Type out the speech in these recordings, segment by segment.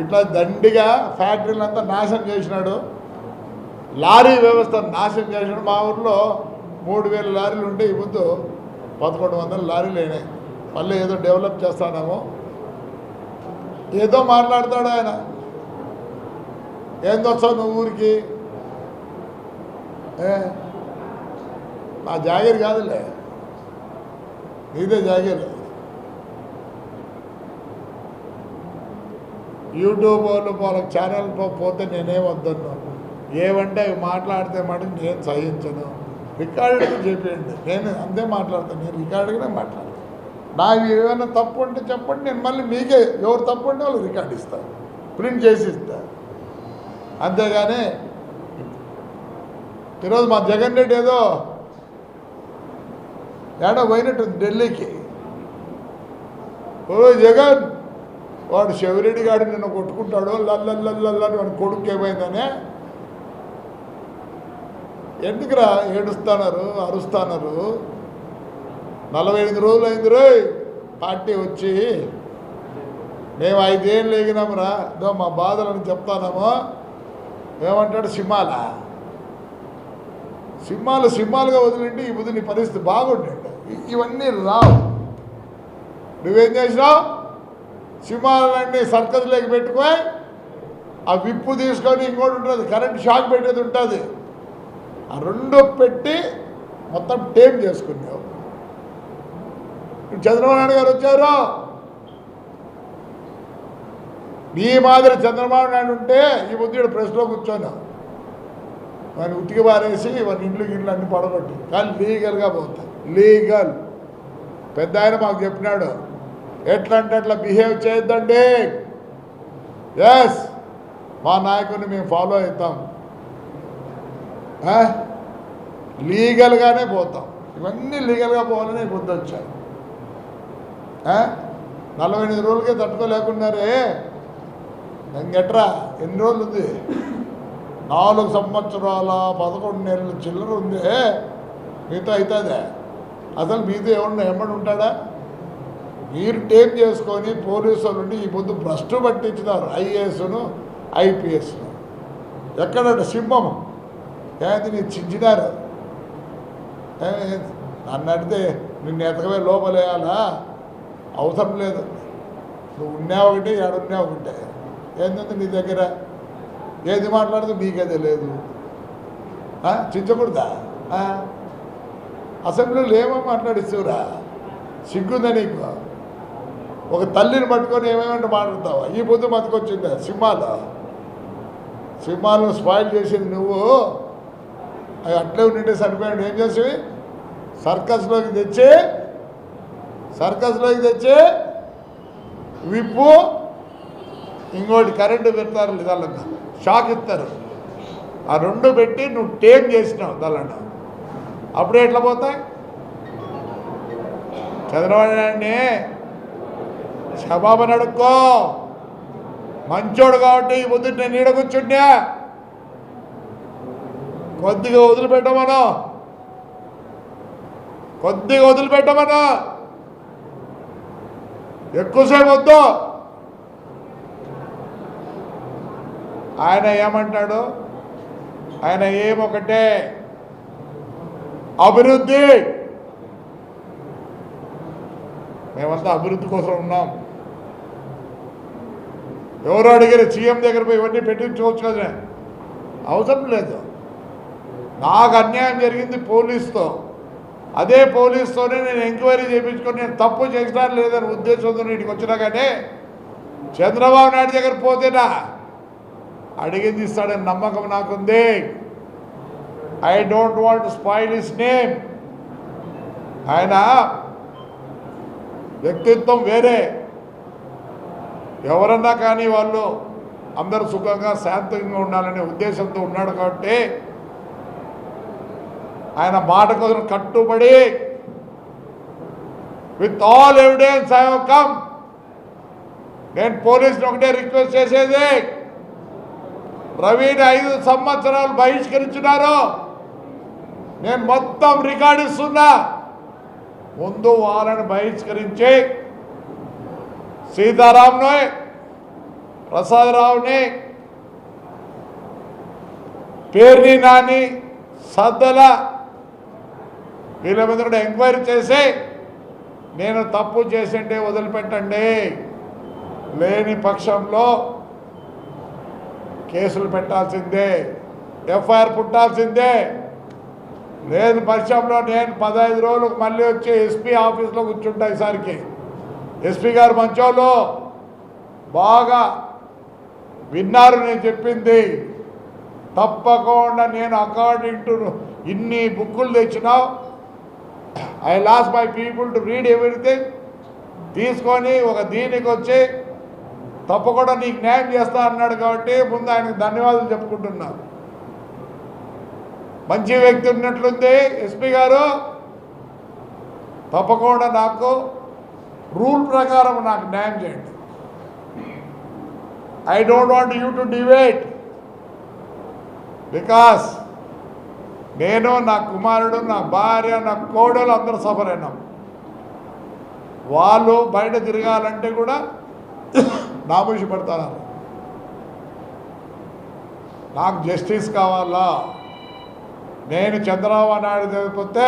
ఇట్లా దండిగా ఫ్యాక్టరీలంతా నాశనం చేసినాడు. లారీ వ్యవస్థ నాశనం చేసినాడు. మా ఊర్లో మూడు వేల లారీలు ఉంటే ఈ ముందు పదకొండు వందల లారీలు అయినాయి. మళ్ళీ ఏదో డెవలప్ చేస్తానేమో. ఏదో మాట్లాడతాడు ఆయన. ఏందొచ్చావు నువ్వు ఊరికి? నా జాగీర్ కాదులే. నీదే జాగీర్. యూట్యూబ్ వాళ్ళు వాళ్ళకి ఛానల్ పోతే నేనేం వద్దన్నాను. ఏవంటే అవి మాట్లాడితే మాట నేను సహించను. రికార్డుకు చెప్పేయండి. నేను అంతే మాట్లాడతాను. నేను రికార్డుగానే మాట్లాడతాను. నాకు ఏమైనా తప్పు ఉంటే చెప్పండి. నేను మళ్ళీ మీకే ఎవరు తప్పు ఉంటే వాళ్ళు రికార్డు ఇస్తాను ప్రింట్ చేసి ఇస్తాను అంతేగాని ఈరోజు మా జగన్ రెడ్డి ఏదో ఏడో పోయినట్టుంది ఢిల్లీకి. ఓ జగన్! వాడు శివరెడ్డి గారు నిన్ను కొట్టుకుంటాడు లల్లల్లల్లని వాడి కొడుకు ఏమైందనే? ఎందుకురా ఏడుస్తున్నారు అరుస్తున్నారు నలభై ఎనిమిది రోజులు అయింది రోయ్ పార్టీ వచ్చి మేము ఐదేళ్ళు ఎగినామురా దో మా బాధలను చెప్తానేమో. ఏమంటాడు సింహాల సింహాలు సింహాలుగా వదిలింటే ఈ బుద్ధి నీ పరిస్థితి బాగుండే ఇవన్నీ రావు. నువ్వేం చేసినావు? సింహాలన్నీ సర్కస్లోకి పెట్టుకొని ఆ విప్పు తీసుకొని ఇంకోటి ఉంటుంది కరెంట్ షాక్ పెట్టేది ఉంటుంది. ఆ రెండు పెట్టి మొత్తం టేమ్ చేసుకున్నావు. చంద్రబాబు నాయుడు గారు వచ్చారు. నీ మాదిరి చంద్రబాబు నాయుడు ఉంటే ఈ ముద్దుడు ప్రెస్లో కూర్చోను. వాడిని ఉతికి పారేసి వాళ్ళ ఇండ్లు గిళ్ళు అన్ని పడగొట్టి. కానీ లీగల్గా పోతాయి లీగల్. పెద్ద ఆయన మాకు చెప్పినాడు. ఎట్లా అంటే అట్లా బిహేవ్ చేయొద్దండి? ఎస్ మా నాయకుడిని మేము ఫాలో అవుతాం లీగల్గానే పోతాం. ఇవన్నీ లీగల్గా పోవాలని బుద్ధి వచ్చాయి. నలభై ఎనిమిది రోజులకే తట్టుకోలేకున్నారే? ఇంకెట్రా ఎన్ని రోజులు ఉంది నాలుగు సంవత్సరాల పదకొండు నెలల చిల్లర ఉంది. మీతో అవుతుందే? అసలు మీతో ఏమన్నా ఎమ్మడి ఉంటాడా మీరు టేప్ చేసుకొని పోలీసుల నుండి ఈ ముందు భ్రష్టు పట్టించినారు ఐఏఎస్ను ఐపీఎస్ను. ఎక్కడంటే సింహం. ఏది నీ చించినారు? నన్ను అడితే నిన్ను ఎతకమే లోపలేయాలా అవసరం లేదు. నువ్వు ఉన్నావు ఒకటి ఏడున్నావు ఒకటే. ఏంటంటే నీ దగ్గర? ఏది మాట్లాడదు నీకే తెలియదు. చించకూడదా? అసెంబ్లీలో ఏమో మాట్లాడిస్తురా సిగ్గుందా నీకు? ఒక తల్లిని పట్టుకొని ఏమేమంటే మాట్లాడతావా? ఈ పొద్దు బతికొచ్చిందా? సింహాలు? సింహాలను స్పాయిల్ చేసింది నువ్వు. అవి అట్లే ఉండింటే సరిపోయాడు ఏం చేసి? సర్కస్లోకి తెచ్చి సర్కస్లోకి తెచ్చి విప్పు ఇంకోటి కరెంటు పెడతారు దాళ్ళకు. షాక్ ఇస్తారు. ఆ రెండు పెట్టి నువ్వు టేమ్ చేసినావు దాళ్ళను. అప్పుడే ఎట్లా పోతాయి? చంద్రబాబు నాయుడిని క్షమాపణ అడుక్కో మంచోడు కాబట్టి ఈ నేను నీడ కూర్చుంటే. కొద్దిగా వదిలిపెట్టమను. కొద్దిగా వదిలిపెట్టమను. ఎక్కువసేపు వద్దు. ఆయన ఏమంటాడు? ఆయన ఏమొకటే? అభివృద్ధి. మేమంతా అభివృద్ధి కోసం ఉన్నాం. ఎవరు అడిగారు సీఎం దగ్గర పోయి ఇవన్నీ పెట్టించుకోవచ్చు కదా అవసరం లేదు. నాకు అన్యాయం జరిగింది పోలీస్తో. అదే పోలీస్తోనే నేను ఎంక్వైరీ చేయించుకొని నేను తప్పు చేసినా లేదని ఉద్దేశంతో ఇంటికి వచ్చినా కానీ చంద్రబాబు నాయుడు దగ్గర పోతేనా? అడిగింది ఇస్తాడని నమ్మకం నాకుంది. I don't want spoil his name ఆయన వ్యక్తిత్వం వేరే. ఎవరన్నా కానీ వాళ్ళు అందరూ సుఖంగా శాంతంగా ఉండాలనే ఉద్దేశంతో ఉన్నాడు కాబట్టి ఆయన మాట కోసం కట్టుబడి with all evidence I come నేను పోలీసుని ఒకటే రిక్వెస్ట్ చేసేది రవిని ఐదు సంవత్సరాలు బహిష్కరించినారు నేను మొత్తం రికార్డు ఇస్తున్నా ముందు వాళ్ళని బహిష్కరించి సీతారాంను ప్రసాదరావుని పేర్ని నాని సద్దల వీళ్ళ మీద కూడా ఎంక్వైరీ చేసి నేను తప్పు చేసిండే వదిలిపెట్టండి. లేని పక్షంలో కేసులు పెట్టాల్సిందే. ఎఫ్ఐఆర్ పుట్టాల్సిందే. లేని పక్షంలో నేను పదహైదు రోజులకు మళ్ళీ వచ్చి ఎస్పీ ఆఫీస్లో కూర్చుంటా ఈసారికి. ఎస్పీ గారు మంచోళ్ళు. బాగా విన్నారు నేను చెప్పింది. తప్పకుండా నేను అకార్డింగ్ టు ఇన్ని బుక్కులు తెచ్చినావు I lost my people to read everything. తీసుకొని ఒక దీనికి వచ్చి తప్పకుండా నీకు న్యాయం చేస్తా అన్నాడు కాబట్టి ముందు ఆయనకు ధన్యవాదాలు చెప్పుకుంటున్నా. మంచి వ్యక్తి ఉన్నట్లుంది ఎస్పీ గారు. తప్పకుండా నాకు రూల్ ప్రకారం నాకు న్యాయం చేయండి. I don't want you to deviate because నేను నా కుమారుడు నా భార్య నా కోడలు అందరూ సఫర్ అయినాం వాళ్ళు బయట తిరగాలంటే కూడా నామూషి పడతారు. నాకు జస్టిస్ కావాలా? నేను చంద్రబాబు నాయుడు చదివిపోతే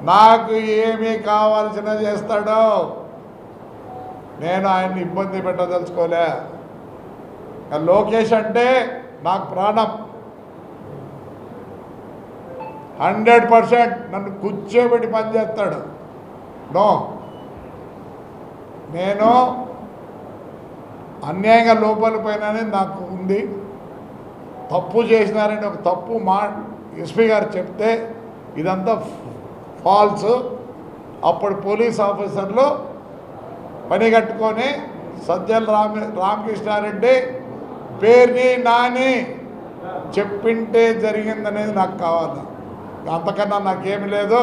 నాకు ఏమీ కావాల్సిన చేస్తాడో నేను ఆయన్ని ఇబ్బంది పెట్టదలుచుకోలే. లోకేష్ అంటే నాకు ప్రాణం. హండ్రెడ్ పర్సెంట్ నన్ను కూర్చోబెట్టి పనిచేస్తాడు నో. నేను అన్యాయంగా లోపాలు పోయినని నాకు ఉంది. తప్పు చేసినారని ఒక తప్పు మా ఎస్పీ గారు చెప్తే ఇదంతా ఫాల్స్ అప్పుడు పోలీస్ ఆఫీసర్లు పని కట్టుకొని సజ్జల రామ రామకృష్ణారెడ్డి పేరుని నాని చెప్పింటే జరిగిందనేది నాకు కావాలి. అంతకన్నా నాకేమి లేదు.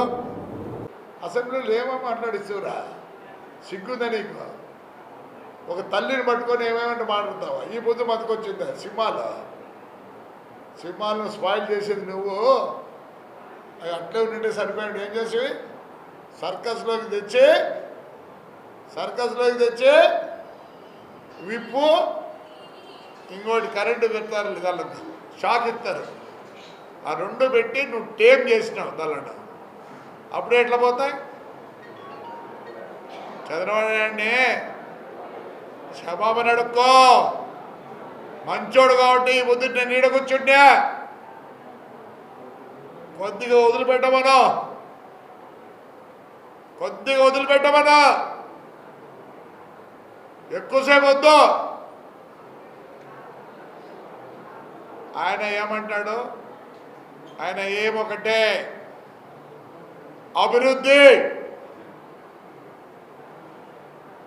అసెంబ్లీలో ఏమో మాట్లాడిస్తురా సిగ్గుందా నీకు? ఒక తల్లిని పట్టుకొని ఏమేమంటే మాట్లాడతావా? ఈ బుద్ధి మతకొచ్చిందా సింహాలు? సింహాలను స్పాయిల్ చేసేది నువ్వు? అవి అట్లే ఉండింటే సరిపోయాడు ఏం చేసేవి? సర్కస్లోకి తెచ్చి సర్కస్లోకి తెచ్చి విప్పు ఇంకోటి కరెంటు పెడతారు దానికి షాక్ ఇస్తారు. ఆ రెండు పెట్టి నువ్వు టేమ్ చేసినావు దానిలో అప్పుడు ఎట్లా పోతాయి? చంద్రబాబు నాయుడిని క్షమాపణ అడుక్కో. మంచోడు కాబట్టి ఈ పొద్దు నేను నీడ కూర్చుంటే కొద్దిగా వదిలిపెట్టమనా. కొద్దిగా వదిలిపెట్టమనా. ఎక్కువసేపు వద్దు. ఆయన ఏమంటాడు? ఆయన ఏమొకటే? అభివృద్ధి.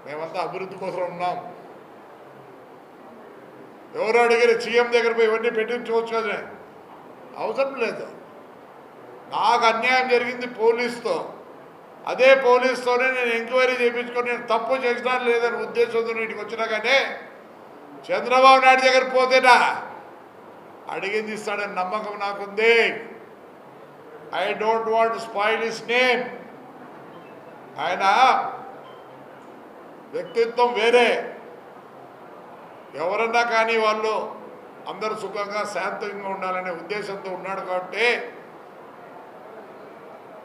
మేమంతా అభివృద్ధి కోసం ఉన్నాం. ఎవరు అడిగారు సీఎం దగ్గర పోయి ఇవన్నీ పెట్టించుకోవచ్చు కదా. అవసరం లేదు. నాకు అన్యాయం జరిగింది పోలీస్తో. అదే పోలీస్తోనే నేను ఎంక్వైరీ చేయించుకొని నేను తప్పు చేసినా లేదని ఉద్దేశంతో ఇంటికి వచ్చినా కానీ చంద్రబాబు నాయుడు దగ్గర పోతేనా? అడిగింది ఇస్తాడని నమ్మకం నాకుంది. I don't want spoil his name ఆయన వ్యక్తిత్వం వేరే. ఎవరన్నా కానీ వాళ్ళు అందరూ సుఖంగా శాంతంగా ఉండాలనే ఉద్దేశంతో ఉన్నాడు కాబట్టి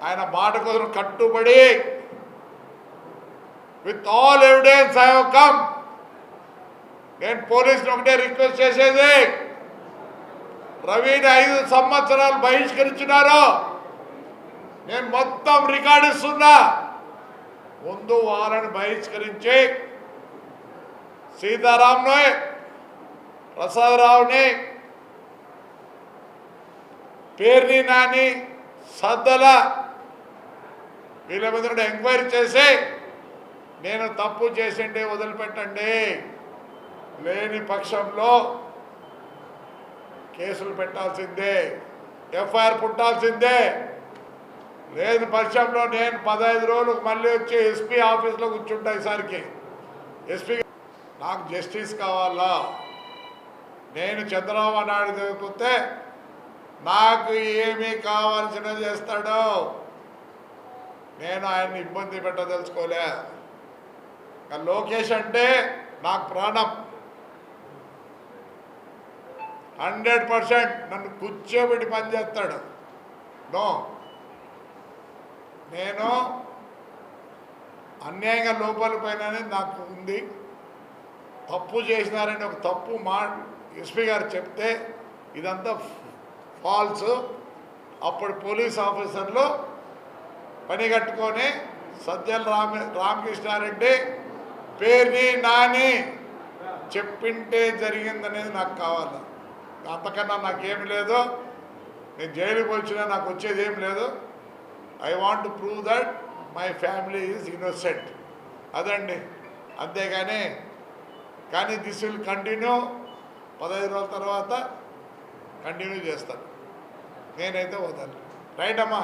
ఆయన మాట కోసం కట్టుబడి with all evidence I come నేను పోలీసులు ఒకటే రిక్వెస్ట్ చేసేది రవిని ఐదు సంవత్సరాలు బహిష్కరించినారు నేను మొత్తం రికార్డు ఇస్తున్నా. ముందు వాళ్ళని బహిష్కరించి సీతారాంని ప్రసాదరావుని పేర్ని నాని సద్దల వీళ్ళ మీద ఎంక్వైరీ చేసి నేను తప్పు చేసిండే వదిలిపెట్టండి. లేని పక్షంలో కేసులు పెట్టాల్సిందే ఎఫ్ఐఆర్ పుట్టాల్సిందే. లేని పక్షంలో నేను పదహైదు రోజులకు మళ్ళీ వచ్చి ఎస్పీ ఆఫీస్లో కూర్చుంటా ఈసారికి. ఎస్పీ నాకు జస్టిస్ కావాలా? నేను చంద్రబాబు నాయుడు చదివిపోతే నాకు ఏమీ కావాల్సినది చేస్తాడో? నేను ఆయన్ని ఇబ్బంది పెట్టదలుచుకోలే లోకేష్ అంటే నాకు ప్రాణం. హండ్రెడ్ పర్సెంట్ నన్ను కూర్చోబెట్టి పనిచేస్తాడు నో. నేను అన్యాయంగా లోపాల పైన నాకు ఉంది. తప్పు చేసినారని ఒక తప్పు మా ఎస్పీ గారు చెప్తే ఇదంతా ఫాల్స్. అప్పుడు పోలీస్ ఆఫీసర్లు పని కట్టుకొని సజ్జల రామ రామకృష్ణారెడ్డి పేరుని నాని చెప్పింటే జరిగిందనేది నాకు కావాలి. అంతకన్నా నాకేమి లేదు. నేను జైలుకి వచ్చినా నాకు వచ్చేది ఏం లేదు I want prove that my family is innocent అదండి. అంతేగాని కానీ దిస్ విల్ కంటిన్యూ పదహైదు రోజుల తర్వాత కంటిన్యూ చేస్తాను నేనైతే వదలను రైట్ అమ్మా.